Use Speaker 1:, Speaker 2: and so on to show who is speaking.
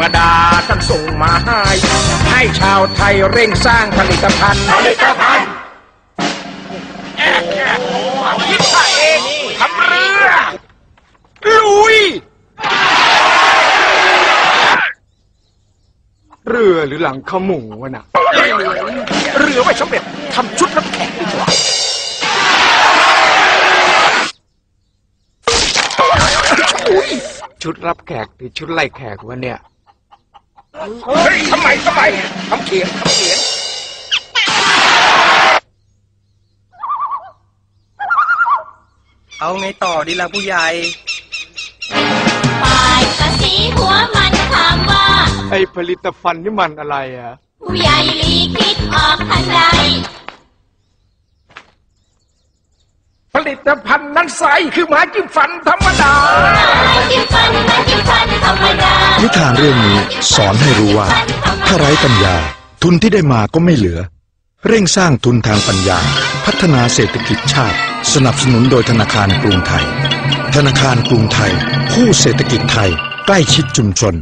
Speaker 1: วดาท่านส่งมาให้ ให้ชาวไทยเร่งสร้างผลิตภัณฑ์ผลิตภัณฑ์คิดข้าเองทำเรือลุย
Speaker 2: เรือหรือหลังขมูวะน่ะ
Speaker 1: เรือไว้สำเร็จทำชุดรับแขกดีกว่า
Speaker 2: ชุดรับแขกหรือชุดไล่แขกวะเนี่ย
Speaker 1: เฮ้ยทำไมทำไมทำเขียงทำเขียง
Speaker 3: เอาไงต่อดีล่ะผู้ใหญ่
Speaker 4: ฝ่ายภาษีหัวมันถามว่า
Speaker 2: ไอผลิตภัณฑ์นี่มันอะไรอะ
Speaker 4: ผู้ใหญ่ลีคิดออกทันใด
Speaker 1: ผลิตภัณฑ์นั้นใสคือหมาจิ้มฟันธรรมดา
Speaker 4: ไม่จิ้มฟันไม่จิ้มฟันธรรมดา
Speaker 5: นิ ทานเรื่องนี้สอนให้รู้ว่า ถ้าไร้ปัญญา ทุนที่ได้มาก็ไม่เหลือ เร่งสร้างทุนทางปัญญา พัฒนาเศรษฐกิจชาติ สนับสนุนโดยธนาคารกรุงไทย ธนาคารกรุงไทย ผู้เศรษฐกิจไทย ใกล้ชิดชุมชน